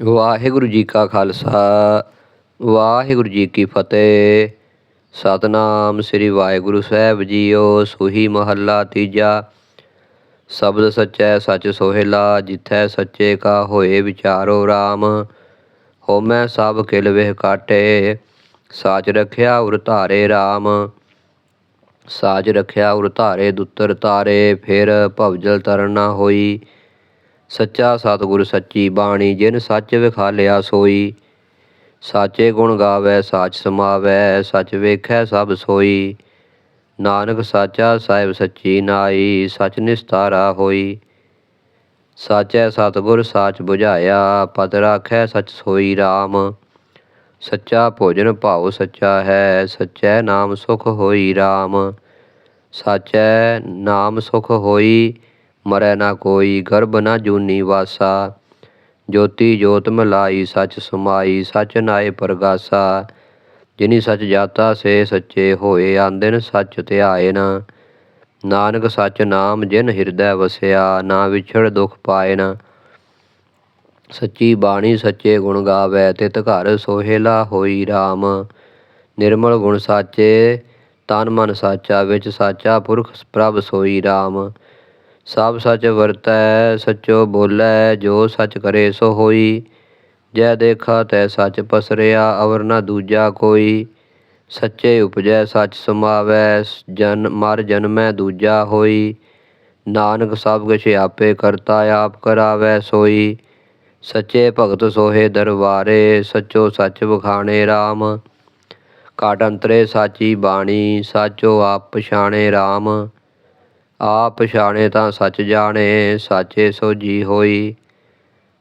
ਵਾਹਿਗੁਰੂ ਜੀ ਕਾ ਖਾਲਸਾ, ਵਾਹਿਗੁਰੂ ਜੀ ਕੀ ਫਤਿਹ। ਸਤਨਾਮ ਸ੍ਰੀ ਵਾਹਿਗੁਰੂ ਸਾਹਿਬ ਜੀਓ, ਸੁਹੀ ਮਹੱਲਾ ਤੀਜਾ। ਸ਼ਬਦ ਸੱਚੈ ਸੱਚ ਸੋਹਿਲਾ, ਜਿਥੈ ਸੱਚੇ ਕਾ ਹੋਏ ਵਿਚਾਰੋ RAM ਹੋਮੈ ਸਭ ਕਿਲ ਵਿਹ ਕਾਟੇ, ਸਾਚ ਰਖਿਆ ਉਰ ਧਾਰੇ RAM ਸਾਜ ਰਖਿਆ ਉਰ ਧਾਰੇ ਦੁੱਤਰ ਤਾਰੇ ਫਿਰ ਭਵਜਲ ਤਰਨ ਨਾ ਹੋਈ। ਸੱਚਾ ਸਤਿਗੁਰ ਸੱਚੀ ਬਾਣੀ ਜਿਨ ਸੱਚ ਵਿਖਾਲਿਆ ਸੋਈ। ਸਾਚੇ ਗੁਣ ਗਾਵੇ, ਸਾਚ ਸਮਾਵੈ, ਸੱਚ ਵੇਖੈ ਸਭ ਸੋਈ। ਨਾਨਕ ਸਾਚਾ ਸਾਹਿਬ ਸੱਚੀ ਨਾਈ, ਸਚ ਨਿਸਤਾਰਾ ਹੋਈ। ਸਾਚੈ ਸਤਿਗੁਰ ਸਾਚ 부ਝਾਇਆ ਪਤ ਰਾਖੈ ਸਚ ਸੋਈ RAM ਸੱਚਾ ਭੋਜਨ ਭਾਉ ਸੱਚਾ ਹੈ, ਸੱਚੈ ਨਾਮ ਸੁਖ ਹੋਈ RAM ਸਾਚੈ ਨਾਮ ਸੁਖ ਹੋਈ ਮਰੈ ਨਾ ਕੋਈ ਗਰਭ ਨਾ ਜੂਨੀ ਵਾਸਾ। ਜੋਤੀ ਜੋਤ ਮਲਾਈ, ਸਚ ਸਮਾਈ, ਸਚ ਨਾਏ ਪ੍ਰਗਾਸਾ। ਜਿਨੀ ਸਚ ਜਾਤਾ, ਸੇ ਸੱਚੇ ਹੋਏ, ਆਂਦਨ ਸਚ ਧਿਆਏ ਨਾਨਕ ਸਚ ਨਾਮ, ਜਿਨ ਹਿਰਦੈ ਵਸਿਆ, ਨਾ ਵਿਛੜ ਦੁਖ ਪਾਏ ਸੱਚੀ ਬਾਣੀ ਸੱਚੇ ਗੁਣ ਗਾਵੇ, ਤਿਤ ਘਰ ਸੋਹਿਲਾ ਹੋਈ RAM ਨਿਰਮਲ ਗੁਣ ਸਾਚੇ, ਤਨ ਮਨ ਸਾਚਾ, ਵਿੱਚ ਸਾਚਾ ਪੁਰਖ ਪ੍ਰਭ ਸੋਈ RAM ਸਭ ਸੱਚ ਵਰਤੈ, ਸਚੋ ਬੋਲੇ, ਜੋ ਸਚ ਕਰੇ ਸੋ ਹੋਈ। ਜੈ ਦੇਖਾ ਤੈ ਸਚ ਪਸਰਿਆ, ਅਵਰ ਨਾ ਦੂਜਾ ਕੋਈ। ਸੱਚੇ ਉਪਜੈ ਸਚ ਸਮਾਵੈ, ਜਨ ਮਰ ਜਨਮੈ ਦੂਜਾ ਹੋਈ। ਨਾਨਕ ਸਭ ਕਿਛ ਆਪੇ ਕਰਤਾ, ਆਪ ਕਰਾਵੈ ਸੋਈ। ਸੱਚੇ ਭਗਤ ਸੋਹੇ ਦਰਬਾਰੇ, ਸਚੋ ਸੱਚ ਵਖਾਣੇ RAM ਕਾਟ ਅੰਤਰੇ ਸਾਚੀ ਬਾਣੀ, ਸਾਚੋ ਆਪ ਪਛਾਣੇ RAM ਆਪ ਪਛਾਣੇ ਤਾਂ ਸੱਚ ਜਾਣੇ, ਸਾਚੇ ਸੋਜੀ ਹੋਈ।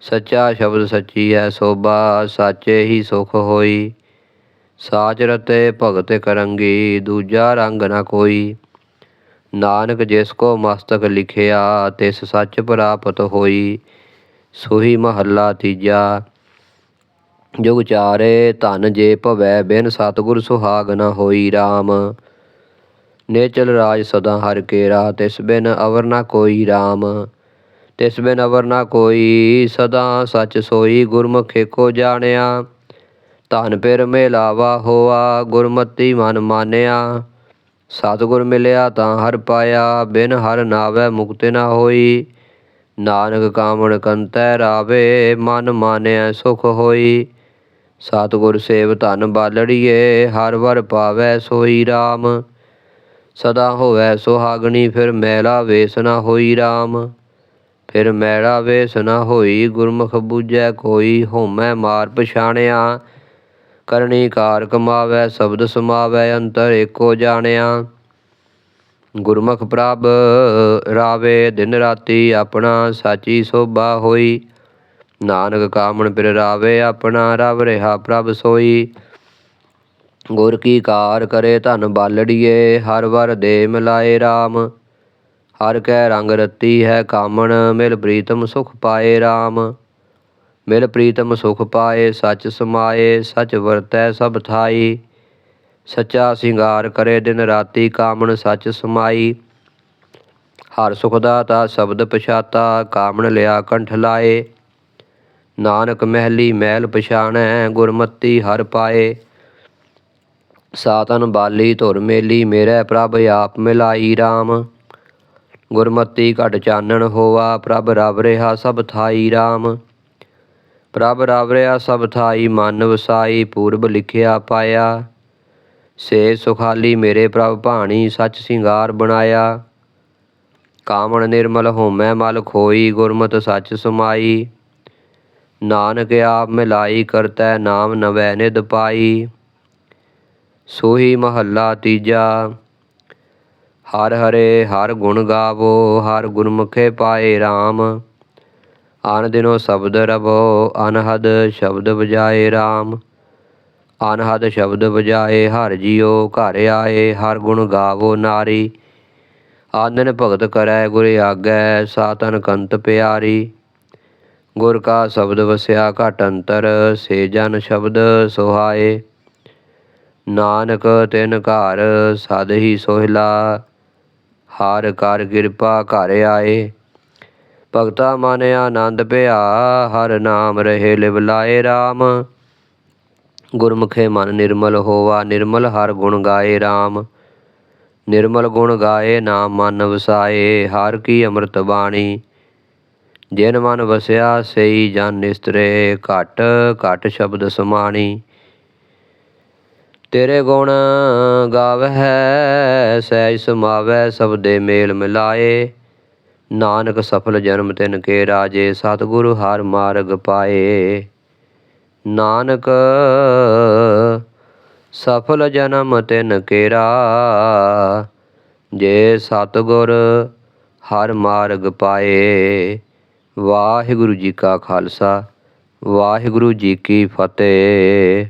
ਸੱਚਾ ਸ਼ਬਦ ਸੱਚੀ ਹੈ ਸੋਭਾ, ਸਾਚੇ ਹੀ ਸੁਖ ਹੋਈ। ਸਾਚ ਰਤੇ ਭਗਤ ਕਰੰਗੀ, ਦੂਜਾ ਰੰਗ ਨਾ ਕੋਈ। ਨਾਨਕ ਜਿਸ ਕੋ ਮਸਤਕ ਲਿਖਿਆ, ਤਿਸ ਸੱਚ ਪ੍ਰਾਪਤ ਹੋਈ। ਸੋਹੀ ਮਹੱਲਾ ਤੀਜਾ। ਜੁਗ ਚਾਰੇ, ਧਨ ਜੇ ਭਵੈ, ਬਿਨ ਸਤਗੁਰ ਸੁਹਾਗ ਨਾ ਹੋਈ RAM ਨੇਚਲ ਰਾਜ ਸਦਾ ਹਰ ਕੇਰਾ, ਤਿਸ ਬਿਨ ਅਵਰ ਨਾ ਕੋਈ RAM ਤਿਸ ਬਿਨ ਅਵਰ ਨਾ ਕੋਈ ਸਦਾ ਸਚ ਸੋਈ ਗੁਰਮੁਖੇ ਕੋ ਜਾਣਿਆ। ਧਨ ਪਿਰ ਮੇਲਾਵਾ ਹੋਆ, ਗੁਰਮਤੀ ਮਨ ਮਾਨਿਆ। ਸਤਿਗੁਰ ਮਿਲਿਆ ਤਾਂ ਹਰ ਪਾਇਆ, ਬਿਨ ਹਰ ਨਾਵੇ ਮੁਕਤਿ ਨਾ ਹੋਈ। ਨਾਨਕ ਕਾਮਣ ਕੰਤੈ ਰਾਵੇ, ਮਨ ਮਾਨਿਆ ਸੁਖ ਹੋਈ। ਸਤਿਗੁਰ ਸੇਵ ਧਨ ਬਾਲੜੀਏ, ਹਰ ਵਰ ਪਾਵੈ ਸੋਈ RAM ਸਦਾ ਹੋਵੈ ਸੁਹਾਗਣੀ, ਫਿਰ ਮੈਲਾ ਵੇਸ ਨਾ ਹੋਈ RAM ਫਿਰ ਮੈਲਾ ਵੇਸ ਨਾ ਹੋਈ, ਗੁਰਮੁਖ ਬੂਝੈ ਕੋਈ, ਹੋਮੈ ਮਾਰ ਪਛਾਣਿਆ। ਕਰਨੀ ਕਾਰ ਕਮਾਵੈ ਸ਼ਬਦ ਸਮਾਵੈ, ਅੰਤਰ ਏਕੋ ਜਾਣਿਆ। ਗੁਰਮੁਖ ਪ੍ਰਭ ਰਾਵੇ, ਦਿਨ ਰਾਤੀ ਆਪਣਾ ਸਾਚੀ ਸੋਭਾ ਹੋਈ। ਨਾਨਕ ਕਾਮਣ ਪਿਰ ਰਾਵੇ, ਆਪਣਾ ਰਵ ਰਿਹਾ ਪ੍ਰਭ ਸੋਈ। ਗੁਰ ਕੀ ਕਾਰ ਕਰੇ ਧਨ ਬਾਲੜੀਏ, ਹਰ ਵਰ ਦੇ ਮਿਲਾਏ RAM ਹਰ ਕੈ ਰੰਗ ਰਤੀ ਹੈ ਕਾਮਣ, ਮਿਲ ਪ੍ਰੀਤਮ ਸੁਖ ਪਾਏ RAM ਮਿਲ ਪ੍ਰੀਤਮ ਸੁਖ ਪਾਏ, ਸਚ ਸਮਾਏ, ਸਚ ਵਰਤੈ ਸਭ ਥਾਈ। ਸੱਚਾ ਸਿੰਗਾਰ ਕਰੇ ਦਿਨ ਰਾਤੀ ਕਾਮਣ, ਸਚ ਸਮਾਈ। ਹਰ ਸੁਖ ਦਾਤਾ ਸ਼ਬਦ ਪਛਾਤਾ, ਕਾਮਣ ਲਿਆ ਕੰਠ ਲਾਏ। ਨਾਨਕ ਮਹਿਲੀ ਮਹਿਲ ਪਛਾਣੈ, ਗੁਰਮਤੀ ਹਰ ਪਾਏ। ਸਾਤਨ ਬਾਲੀ ਧੁਰ ਮੇਲੀ ਮੇਰੇ ਪ੍ਰਭ ਆਪ ਮਿਲਾਈ RAM ਗੁਰਮਤੀ ਘਟ ਚਾਨਣ ਹੋਵਾ ਪ੍ਰਭ ਰਵ ਰਿਹਾ ਸਭ ਥਾਈ RAM ਪ੍ਰਭ ਰਵ ਰਿਹਾ ਸਭ ਥਾਈ, ਮਨ ਵਸਾਈ, ਪੂਰਬ ਲਿਖਿਆ ਪਾਇਆ। ਸੇ ਸੁਖਾਲੀ ਮੇਰੇ ਪ੍ਰਭ ਭਾਣੀ, ਸੱਚ ਸਿੰਗਾਰ ਬਣਾਇਆ। ਕਾਮਣ ਨਿਰਮਲ ਹੋਮੈ ਮਲ ਖੋਈ, ਗੁਰਮਤ ਸੱਚ ਸਮਾਈ। ਨਾਨਕ ਆਪ ਮਿਲਾਈ ਕਰਤੈ, ਨਾਮ ਨਵੈ ਨਿਦ ਪਾਈ। ਸੋਹੀ ਮਹੱਲਾ ਤੀਜਾ। ਹਰ ਹਰੇ ਹਰ ਗੁਣ ਗਾਵੋ, ਹਰ ਗੁਰਮੁਖੇ ਪਾਏ RAM ਆਨ ਦਿਨੋ ਸ਼ਬਦ ਰਵੋ, ਅਨਹਦ ਸ਼ਬਦ ਵਜਾਏ RAM ਅਨਹਦ ਸ਼ਬਦ ਵਜਾਏ ਹਰ ਜੀਓ ਘਰ ਆਏ ਹਰ ਗੁਣ ਗਾਵੋ ਨਾਰੀ। ਆਨੰਦ ਭਗਤ ਕਰੈ ਗੁਰ ਆਗੈ, ਸਾਤਨ ਕੰਤ ਪਿਆਰੀ। ਗੁਰ ਕਾ ਸ਼ਬਦ ਵਸਿਆ ਘਟ ਅੰਤਰ, ਸੇ ਜਨ ਸ਼ਬਦ ਸੁਹਾਏ। ਨਾਨਕ ਤਿਨ ਘਰ ਸਦ ਹੀ ਸੋਹਿਲਾ, ਹਰ ਕਰ ਕਿਰਪਾ ਘਰ ਆਏ। ਭਗਤਾ ਮਨ ਆਨੰਦ ਭਿਆ, ਹਰ ਨਾਮ ਰਹੇ ਲਿਵ ਲਾਏ RAM ਗੁਰਮੁਖੇ ਮਨ ਨਿਰਮਲ ਹੋਵਾ ਨਿਰਮਲ ਹਰ ਗੁਣ ਗਾਏ RAM ਨਿਰਮਲ ਗੁਣ ਗਾਏ, ਨਾਮ ਮਨ ਵਸਾਏ, ਹਰ ਕੀ ਅੰਮ੍ਰਿਤ ਬਾਣੀ। ਜਿਨ ਮਨ ਵਸਿਆ, ਸਈ ਜਨ ਨਿਸਤਰੇ, ਘਟ ਘਟ ਸ਼ਬਦ ਸਮਾਣੀ। ਤੇਰੇ ਗੁਣ ਗਾਵਹਿ, ਸਹਿਜ ਸਮਾਵੈ ਦੇ ਮੇਲ ਮਿਲਾਏ। ਨਾਨਕ ਸਫਲ ਜਨਮ ਤਿਨ ਕੇ ਰਾਜੇ, ਸਤਿਗੁਰੂ ਹਰ ਮਾਰਗ ਪਾਏ। ਨਾਨਕ ਸਫਲ ਜਨਮ ਤਿਨ ਕੇਰਾ ਜੇ ਸਤਿਗੁਰ ਹਰ ਮਾਰਗ ਪਾਏ। ਵਾਹਿਗੁਰੂ ਜੀ ਕਾ ਖਾਲਸਾ, ਵਾਹਿਗੁਰੂ ਜੀ ਕੀ ਫਤਿਹ।